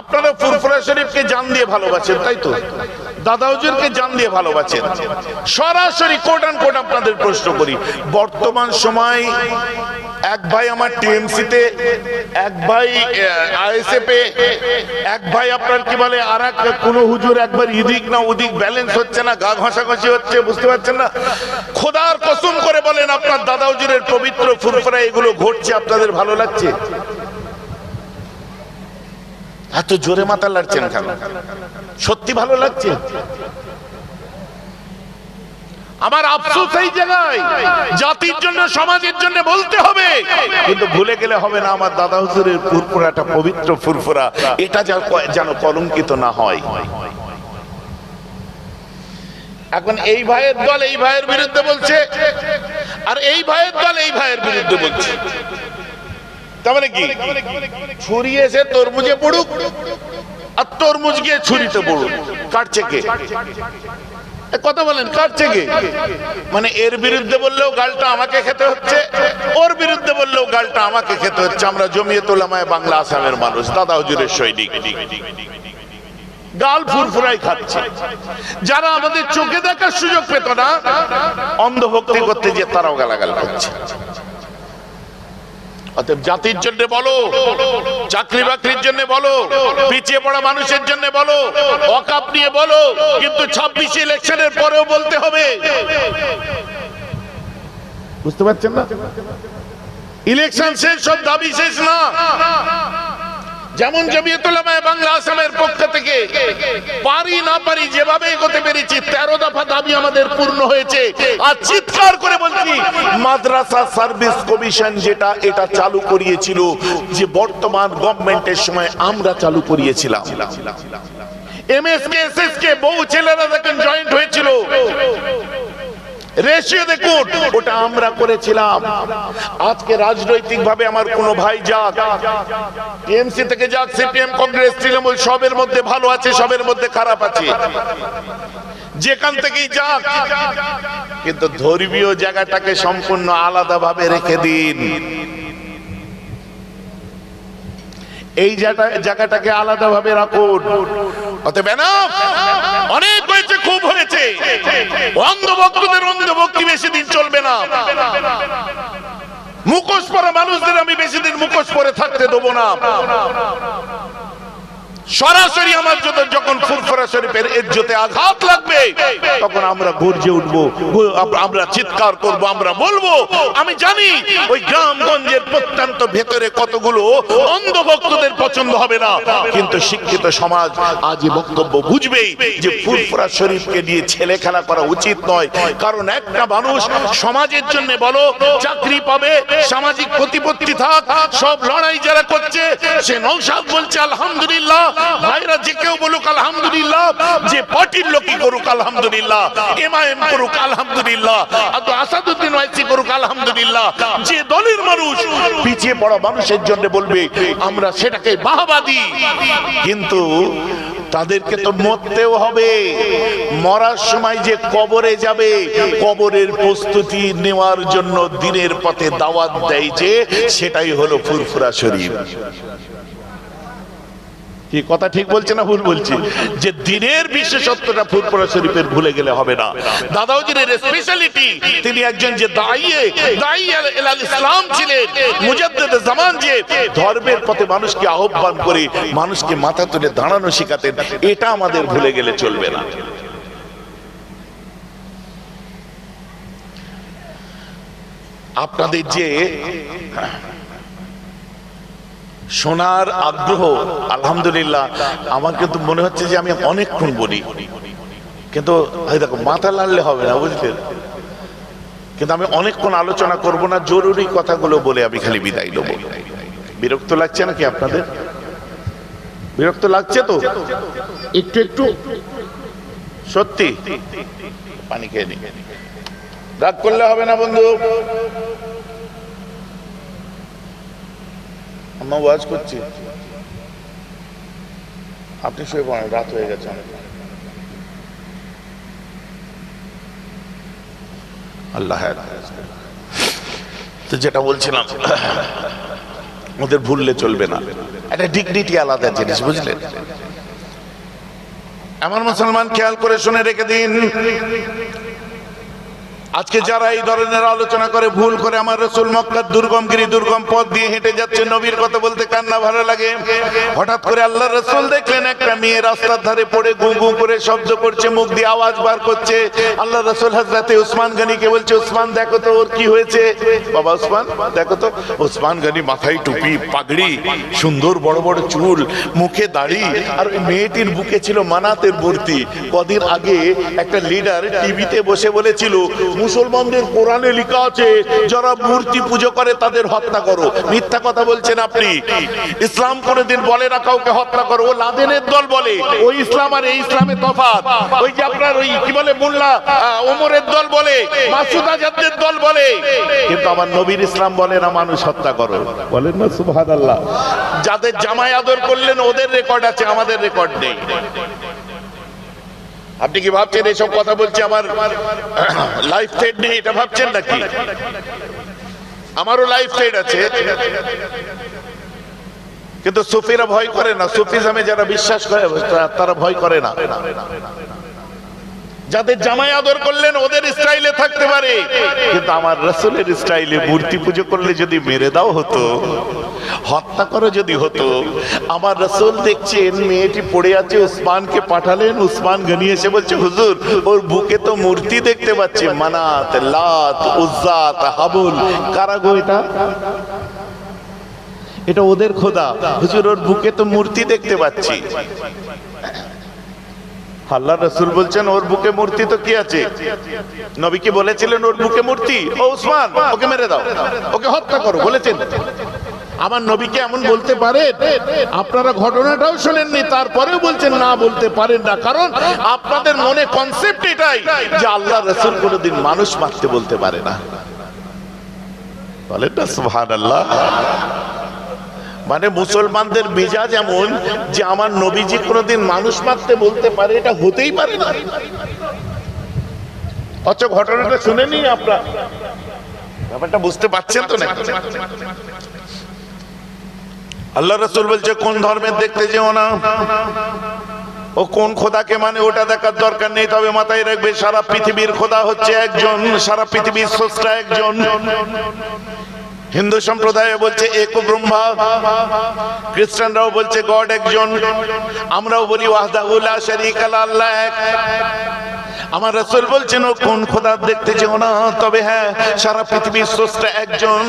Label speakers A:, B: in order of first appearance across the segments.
A: আপনারা ফুরফুরা শরীফকে জান দিয়ে ভালোবাসেন, তাই তো? দাদা জান দিয়ে ভালোবাসেন। সরাসরি কোট অ্যান্ড কোট আপনাদের প্রশ্ন করি। বর্তমান সময় এক ভাই আমার টিএমসিতে, এক ভাই আইএসএফ, এক ভাই আপনার কি বলে আর এক কোন হুজুর একবার ইদিক না ওদিক ব্যালেন্স হচ্ছে না, গা ঘষাঘষি হচ্ছে, বুঝতে পারছেন না? খোদার কসম করে বলেন, আপনার দাদা হুজুরের পবিত্র ফুরফুরা এগুলো ঘটছে, আপনাদের ভালো লাগছে? এত জোরে মাথা লাগছেন কেন? সত্যি ভালো লাগছে? আমার আফসোস এই জায়গায়। জাতির জন্য সমাজের জন্য বলতে হবে। কিন্তু ভুলে গেলে হবে না আমার দাদা হুজুরের ফুরফুরাটা পবিত্র ফুরফুরা। এটা যেন কলঙ্কিত না হয়। এখন এই ভাইয়ের দল এই ভাইয়ের বিরুদ্ধে বলছে আর এই ভাইয়ের দল এই ভাইয়ের বিরুদ্ধে বলছে। মানে ছুরি এসে তরমুজে পড়ুক আর তরমুজ গিয়ে ছুরিতে পড়ুক। কাটছে কে কথা বলেন কাটছে কে মানে এর বিরুদ্ধে বললেও গালটা আমাকে খেতে হচ্ছে, ওর বিরুদ্ধে বললেও গালটা আমাকে খেতে হচ্ছে। আমরা জমিয়ে তোলামায় বাংলা আসামের মানুষ, দাদা হুজুরের সৈনিক। গাল ফুরফুরাই খাচ্ছে। যারা আমাদের চোখে দেখার সুযোগ পেত না, অন্ধভক্তি করতে যে তারাও গালাগাল করছে। জাতির জন্য বলো, চাকরি বাকরির জন্য বলো, পিছিয়ে পড়া মানুষের জন্য বলো, অকাপ নিয়ে বলো, কিন্তু ছাব্বিশে ইলেকশনের পরেও বলতে হবে। বুঝতে পারছেন না? ইলেকশন শেষ সব দাবি শেষ না। যেমন জমিয়তুল্লামায় বাংলা আসামের পক্ষ থেকে পারি না পারি যেভাবে এগোতে পেরেছি, তেরো দফা দাবি আমাদের পূর্ণ হয়েছে। আর চিৎকার করে বলছি, মাদ্রাসা সার্ভিস কমিশন যেটা, এটা চালু করিয়েছিল, যে বর্তমান গভর্নমেন্টের সময় আমরা চালু করিয়েছিলাম। এমএসকে, এসএসকে বহু ছেলেরা দেখেন জয়েন্ট হয়েছিল রেশিও দেখুন ওটা আমরা করেছিলাম। আজকে রাজনৈতিক ভাবে আমার ভাই টিএমসি থেকে যাক, সিপিএম, কংগ্রেস, তৃণমূল, সবের মধ্যে ভালো আছে, সবের মধ্যে খারাপ আছে। যেখান থেকেই যাক। কিন্তু ধর্মীয় জায়গাটাকে সম্পূর্ণ আলাদা ভাবে রেখে দিন। এই জায়গা- জায়গাটাকে আলাদা ভাবে রাখুন অনেক হয়েছে, খুব হয়েছে। অন্ধভক্তদের অন্ধভক্তি বেশি দিন চলবে না। মুখোশ পরা মানুষদের আমি বেশি দিন মুখোশ পরে থাকতে দেবো না। সরাসরি আমার যত যখন ফুরফুরা শরীফের ইজ্জতে আঘাত লাগবে, তখন আমরা গর্জে উঠবো আমরা চিৎকার করব, আমরা বলব, আমি জানি ওই গ্রামগঞ্জের প্রত্যন্ত ভেতরে কতগুলো অন্ধভক্তদের পছন্দ হবে না, কিন্তু শিক্ষিত সমাজ আজ বক্তব্য বুঝবেই যে ফুরফুরা শরীফকে নিয়ে ছেলে খেলা করা উচিত নয়। কারণ একটা মানুষ সমাজের জন্য বলো, চাকরি পাবে, সামাজিক প্রতিপত্তি থাক, সব লড়াই যারা করছে, সে নৌসাদ বলছে, আলহামদুলিল্লাহ ভাইরা যে কেউ বলুক, আলহামদুলিল্লাহ। যে পার্টির লোকই করুক, আলহামদুলিল্লাহ। এমআইএম করুক, আলহামদুলিল্লাহ। আর আসাদুদ্দিন ওয়াইসি করুক, আলহামদুলিল্লাহ। যে দলের মানুষ পিছিয়ে পড়া মানুষের জন্য বলবে, আমরা সেটাকে বাহবা দিই কিন্তু তাদেরকে তো মরতেও হবে। মরার সময় যে কবরে যাবে, কবরের প্রস্তুতি নেওয়ার জন্য দিনের পথে দাওয়াত দেয় যে, সেটাই হলো ফুরফুরা শরীফ। কি কথা ঠিক বলছে না ভুল বলছি? যে দিনের বিশেষত্বটা ফুরফুরা শরীফের ভুলে গেলে হবে না। দাদাউজির স্পেশালিটি তিনি একজন যে দাই আল ইসলাম ছিলেন, মুজাদ্দিদ জামান যে ধর্মের পথে মানুষকে আহ্বান করে মানুষকে মাথা তুলে দাঁড়ানো শেখাতেন, এটা আমাদের ভুলে গেলে চলবে না। আপনাদের যে শোনার আগ্রহ, আলহামদুলিল্লাহ। আমার কিন্তু মনে হচ্ছে যে আমি অনেকক্ষণ বলি। কিন্তু দেখো, মাথা লাড়লে হবে না বুঝলেন কিন্তু আমি অনেকক্ষণ আলোচনা করব না, জরুরি কথাগুলো বলে আমি খালি বিদায় নেব। বিরক্ত লাগছে নাকি আপনাদের? বিরক্ত লাগছে তো? একটু একটু। সত্যি? পানি খেয়ে নি রাগ করলে হবে না, বন্ধু। আমরা ওয়াজ করছি। আপনি শুয়ে পড়েন, রাত হয়ে গেছে আল্লাহ। তো যেটা বলছিলাম, ওদের ভুললে চলবে না। একটা ডিগনিটি আলাদা জিনিস বুঝলেন আমার মুসলমান খেয়াল করে শুনে রেখে দিন। আজকে যারা এই ধরনের আলোচনা করে, ভুল করে আমার রসুল মক্কার দুর্গম গিরি দুর্গম পথ দিয়ে হেঁটে যাচ্ছে, নবীর কথা বলতে কান্না ভালো লাগে। হঠাৎ করে আল্লাহ রসুল দেখলেন, একটা মেয়ে রাস্তার ধারে পড়ে গু গু করে শব্দ করছে, মুখ দিয়ে আওয়াজ বার করছে। আল্লাহ রসুল হাজরাতে উসমান গানিকে বলছে, উসমান, দেখো তো ওর কি হয়েছে? বাবা উসমান, দেখো তো, উসমান গানি মাথায় টুপি, পাগড়ি, সুন্দর বড় বড় চুল, মুখে দাড়ি, আর ওই মেয়েটির বুকে ছিল মানাতের মূর্তি কদিন আগে একটা লিডার টিভিতে বসে বলেছিল মুসলমানদের কোরআনে লেখা আছে যারা মূর্তি পুজো করে তাদের হত্যা করো। মিথ্যা কথা বলছেন আপনি। ইসলাম কোনোদিন বলে না কাউকে হত্যা করো। ও লাদেনের দল বলে। ওই ইসলাম আর এই ইসলামের তফাৎ। ওই যে আপনার ওই কি বলে মোল্লা ওমরের দল বলে মাসুদ আজাদের দল বলে। কিন্তু আমার নবীর ইসলাম বলে না মানুষ হত্যা করো। বলেন না সুবহানাল্লাহ। যাদের জামাই আদর করলেন ওদের রেকর্ড আছে আমাদের রেকর্ড নেই। আপনি কি ভাবছেন এসব কথা বলছি আমার লাইফ থ্রেড নেই এটা ভাবছেন নাকি? আমারও লাইফ থ্রেড আছে। কিন্তু সুফিরা ভয় করে না। সুফিজমে যারা বিশ্বাস করে তারা ভয় করে না। যাদের জামাই আদর করলেন, ওদের স্টাইলে থাকতে পারে। কিন্তু আমার রসুলের স্টাইলে মূর্তি পুজো করলে যদি মেরে দাও হতো হত্যা করো যদি হতো, আমার রসুল দেখছেন মেয়েটি পড়ে আছে, উসমানকে পাঠালেন, উসমান গনি এসে বলছে, হুজুর, ওর বুকে তো মূর্তি দেখতে পাচ্ছি, মানাত, লাত, উজ্জাত, হাবুল কারা গো এটা? এটা ওদের খোদা, হুজুর, ওর বুকে তো মূর্তি দেখতে পাচ্ছি। আল্লাহ রসুল বলছেন, ওর বুকে মূর্তি তো কি আছে? নবী কি বলেছিলেন, ওর বুকে মূর্তি? ও উসমান, ওকে মেরে দাও, ওকে হত্যা করো, বলেছেন। আমার নবীকে এমন বলতে পারেন আপনারা ঘটনাটাও শোনেননি, তারপরেও বলছেন না বলতে পারেন না। কারণ আপনাদের মনে কনসেপ্ট এটাই যে আল্লাহ রসুল কোনোদিন মানুষ মারতে বলতে পারে না। বলেন না সুহান আল্লাহ মানে মুসলমানদের মেজাজ এমন যে আমার নবীজি কোনোদিন মানুষ মারতে বলতে পারে, এটা হতেই পারে না। অথচ ঘটনাটা শুনেনি আপনার। ব্যাপারটা বুঝতে পারছেন তো না আল্লাহ রসুল বলছে, কোন ধর্মের দেখতে যেও না? ও কোন খোদাকে মানে ওটা দেখার দরকার নেই, তবে মাথায় রাখবে, সারা পৃথিবীর খোদা হচ্ছে একজন, সারা পৃথিবীর স্রষ্টা একজন। হিন্দু সম্প্রদায় বলছে এক ব্রহ্মা খ্রিস্টানরাও বলছে, গড একজন। আমরাও বলি ওয়াহদাহুল্লাহ শরীক আল্লাহ এক। আমার রাসূল বলছেন, ও কোন খোদা দেখতে যেও না? তবে হ্যাঁ সারা পৃথিবীর স্রষ্টা একজন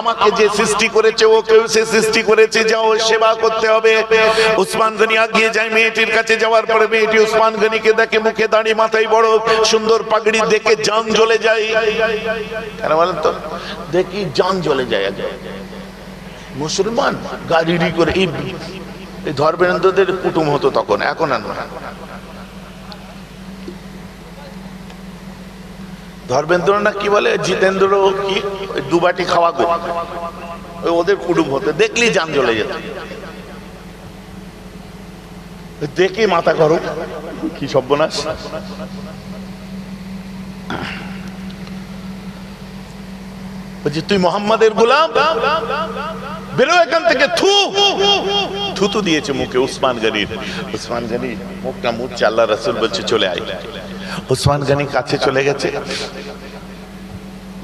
A: আমাকে যে সৃষ্টি করেছে ওকেও সে সৃষ্টি করেছে যাও সেবা করতে হবে। উসমান গনি আগিয়ে যায় মেয়েটির কাছে যাওয়ার পরে মেয়েটি উসমান গনিকে দেখে মুখে দাঁড়িয়ে মাথায় বড় সুন্দর পাগড়ি দেখে জান জ্বলে যায়। কেন বলেন তো? দেখি জান জ্বলে যায় মুসলমান গাড়ি করে এই ধর্মেন্দ্রদের কুটুম হতো তখন, এখন আর ধর্মেন্দ্র না কি বলে? জিতেন্দ্র কি দুবাটি খাওয়া গো ওদের কুটুম হতো। দেখলি যান জ্বলে যেত। দেখি মাথা করো কি সর্বনাশ। বলছি, তুই মোহাম্মদের গোলাম? বেরো এখান থেকে, থু! থুতু দিয়েছে মুখে, উসমান গনির। উসমান গনি, মুখটা মুখছে আল্লাহ রাসূল বলছে, চলে আয়। উসমান গনি কাছে চলে গেছে।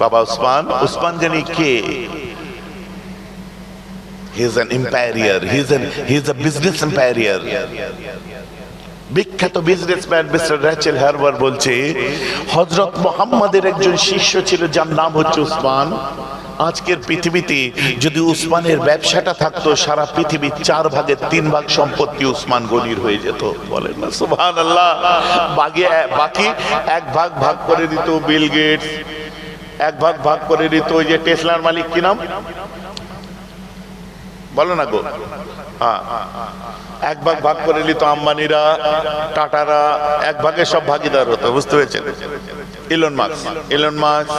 A: বাবা উসমান উসমান গনি কে? He is an emperor he is he is a business emperor বিখ্যাত বিজনেসম্যান মিস্টার র্যাচেল হারবার বলছে, হযরত মুহাম্মাদের একজন শিষ্য ছিল, যার নাম হচ্ছে উসমান। আজকের পৃথিবীতে যদি উসমানের ব্যবসাটা থাকতো, সারা পৃথিবীর চার ভাগের তিন ভাগ সম্পত্তি উসমান গনির হয়ে যেত। বলেন না সুবহান আল্লাহ বাকি বাকি এক ভাগ ভাগ করে দিত বিল গেটস, এক ভাগ ভাগ করে দিত ওই যে টেসলার মালিক কি নাম? বলো না গো। হ্যাঁ। এক ভাগ ভাগ করে নিত আম্বানিরা, টাটারা, এক ভাগে সব ভাগিদার হতো, বুঝতে পেরেছেন? ইলন মার্কস ইলন মার্কস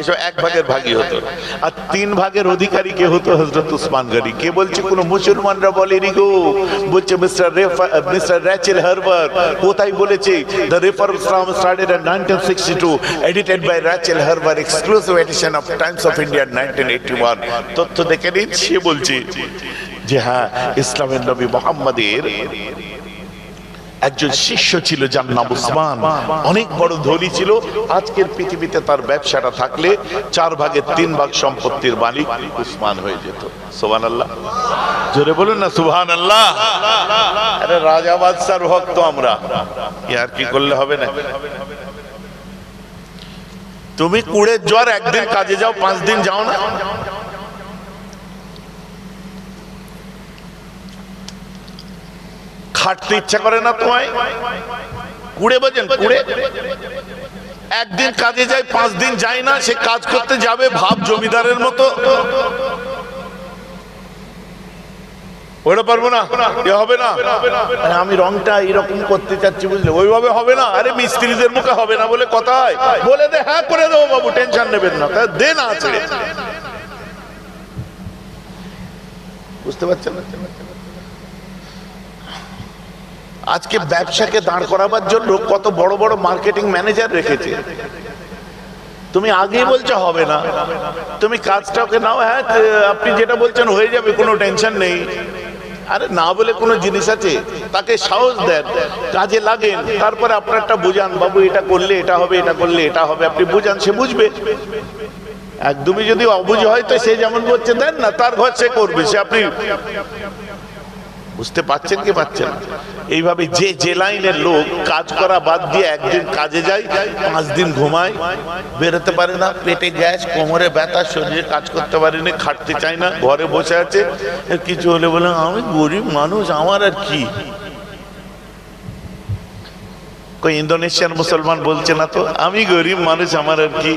A: এসব এক ভাগের ভাগই হতো। আর তিন ভাগের অধিকারী কে হতো হজরত উসমান গনি। কে বলছে কোনো মুসলমানরা বলেনি গো? বলছে মিস্টার মিস্টার র্যাচেল হারবার। কোথায় বলেছে? The refer Islam started in 1962 edited by Rachel Harbour exclusive edition of Times of India 1981 তথ্য দেখে নিন সে বলছে যে হ্যাঁ ইসলামের নবী মোহাম্মদের একজন শিষ্য ছিল যার নাম উসমান। অনেক বড় ধনী ছিল। আজকের পৃথিবীতে তার ব্যবসাটা থাকলে চার ভাগের তিন ভাগ সম্পত্তির মালিক উসমান হয়ে যেত। সোহান আল্লাহ জোরে বলুন না সুহান আল্লাহ আরে রাজা বাদশার ভক্ত আমরা। আর কি করলে হবে না? তুমি কুড়ের জ্বর একদিন কাজে যাও পাঁচ দিন যাও না? খাটতে ইচ্ছা করে না তোমায়? কুড়ে বাজেন কুড়ে? একদিন কাজে যায় পাঁচ দিন যায় না, সে কাজ করতে যাবে ভাব জমিদারের মতো। ওটা পারব না হবে না। আমি এরকম করতে চাচ্ছি বুঝলে, ওইভাবে হবে না। আরে মিস্ত্রিদের মুখে হবে না বলে বলে দে হ্যাঁ করে দেবো বাবু, টেনশন নেবেন না। দে না বুঝতে পারছেন? আজকে ব্যবসাকে দাঁড় করাবার জন্য কত বড় বড় মার্কেটিং ম্যানেজার রেখেছে। তুমি আগেই বলছো হবে না। তুমি কাজটাকে নাও হ্যাঁ আপনি যেটা বলছেন হয়ে যাবে, কোনো টেনশন নেই। আরে না বলে কোনো জিনিস আছে, তাকে সাহস দেন, কাজে লাগেন, তারপরে আপনারটা বুঝান, বাবু, এটা করলে এটা হবে, এটা করলে এটা হবে। আপনি বুঝান, সে বুঝবে। একদমই যদি অবুঝ হয়, তো সে যেমন বলছে, দেন না, তার ঘর সে করবে, সে আপনি বুঝতে পাচ্ছেন কি পাচ্ছেন এইভাবে যে যে লাইনের লোক কাজ করা বাদ দিয়ে একদিন কাজে যায়, পাঁচ দিন ঘুমায়, বেরোতে পারে না, পেটে গ্যাস, কোমরে ব্যথা, শরীরে কাজ করতে পারে না খাটতে চায় না, ঘরে বসে আছে কিছু হলে বলে, আমি গরিব মানুষ, আমার আর কি? ইন্দোনেশিয়ার মুসলমান বলছে না তো আমি গরিব মানুষ আমার আর কি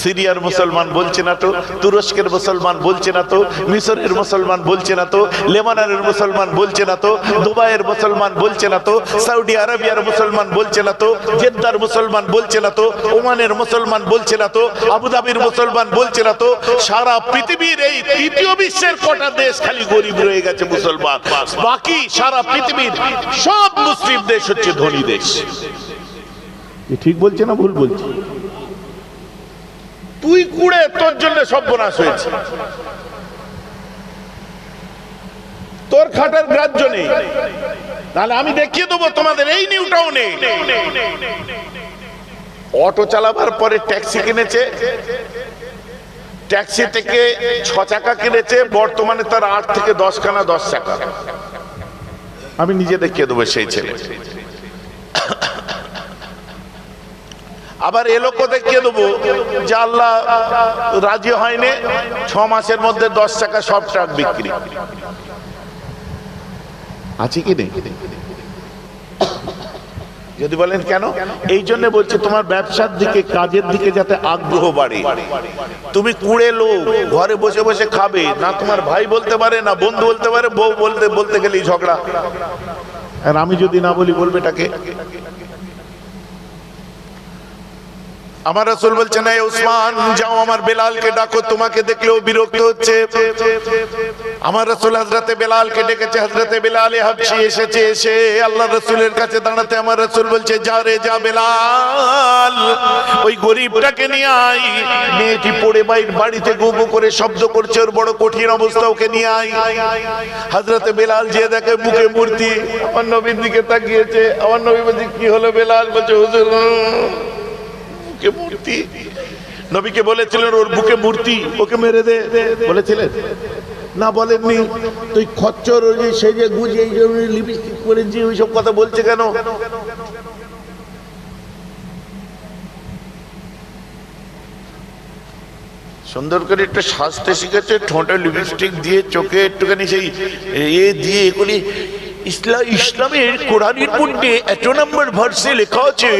A: সিরিয়ার মুসলমান বলছে না তো তুরস্কের মুসলমান বলছে না তো মিশরের মুসলমান বলছে না তো লেবাননের মুসলমান বলছে না তো দুবাইয়ের মুসলমান বলছে না তো সৌদি আরবিয়ার মুসলমান বলছে না তো জেদ্দার মুসলমান বলছে না তো ওমানের মুসলমান বলছে না তো আবুধাবির মুসলমান বলছে না তো সারা পৃথিবীর এই তৃতীয় বিশ্বের কটা দেশ খালি গরিব রয়ে গেছে মুসলমান বাকি সারা পৃথিবীর সব মুসলিম দেশ হচ্ছে ধনী দেশ ঠিক বলছে না ভুল বলছে? তুই কুড়ে, তোর জন্য সর্বনাশ হয়েছে। তোর খাটার গ্রাহ্য নেই। তাহলে আমি দেখিয়ে দেবো তোমাদের এই নিউ নেই। অটো চালাবার পরে ট্যাক্সি কিনেছে। ট্যাক্সি থেকে ছ চাকা কিনেছে, বর্তমানে তার আট থেকে দশ খানা দশ চাকা। আমি নিজে দেখিয়ে দেবো সেই ছেলে। আবার এ লোকও দেখিয়ে দেবো যে আল্লাহ রাজি হয়নি, ছ মাসের মধ্যে দশ টাকা সব ট্রাক বিক্রি। আছে কি নেই? যদি বলেন কেন? এই জন্য বলছে, তোমার ব্যবসার দিকে, কাজের দিকে যাতে আগ্রহ বাড়ে। তুমি কুড়ে লোক ঘরে বসে বসে খাবে, না তোমার ভাই বলতে পারে, না বন্ধু বলতে পারে, বউ বলতে বলতে গেলেই ঝগড়া। আর আমি যদি না বলি, বলবে এটাকে? আমার রাসূল বলছেন, এই উসমান, যাও আমার বেলালকে ডাকো, তোমাকে দেখলেও বিরক্ত হচ্ছে। আমার রাসূল হযরতে বেলালকে ডেকেছে, হযরতে বেলাল হাবশি এসেছে, এসে আল্লাহ রাসূলের কাছে দাঁড়াতে আমার রাসূল বলছে, যা রে, যা বেলাল। ওই গরিবটাকে নিয়ে আই মেয়েটি পড়ে বাইর বাড়িতে গু গু করে শব্দ করছে, ওর বড় কঠিন অবস্থা ওকে নিয়ে আই হযরতে বেলাল যে দেখে মুখে মূর্তি, আমার নবীর দিকে তাকিয়েছে, আমার নবী বলছে, কি হলো বেলাল? বলছে, হুজুর বুকে মূর্তি। নবীকে বলেছিলেন, ওর বুকে মূর্তি, ওকে মেরে দে। বলেছিলেন। না বলেননি, তুই খচ্চর ওই যে সেজে গুজে এই যে লিপস্টিক করেছি ওইসব কথা বলছে কেন? সুন্দর করে একটু সাজতে শিখেছে, ঠোঁটে লিপস্টিক দিয়ে, চোখে একটুখানি সেই এ দিয়ে এ করে ইসলাম ইসলামের কোরআনের মধ্যে এত নম্বর ভার্সে লেখা আছে,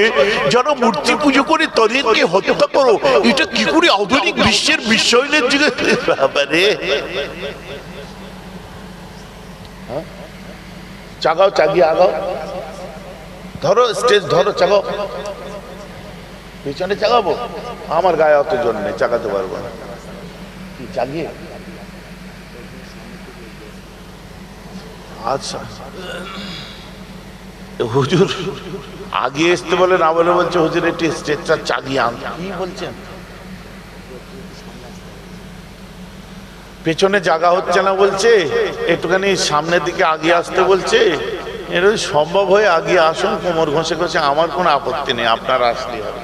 A: যারা মূর্তি পুজো করে তাদেরকে হত্যা করো, এটা কি করে আধুনিক বিশ্বের বিশ্বায়নের যুগে? বাবারে। হ্যাঁ? চাগাও, চাগিয়ে আগাও। ধরো স্টেজ ধরো, চাগাও। পিছনে চাগাবো? আমার গায়ে অত জোর নেই চাকাতে পারব না। কি, চাগিয়ে? আচ্ছা। হুজুর আগে আসতে বলে না বলে বলছে হুজুর একটি চাগিয়ে আন। কি বলছেন? পেছনে জায়গা হচ্ছে না বলছে একটুখানি সামনের দিকে আগে আসতে বলছে। এটা সম্ভব হয়ে আগে আসুন কোমর ঘষে ঘষে আমার কোনো আপত্তি নেই আপনার আসলেই হবে।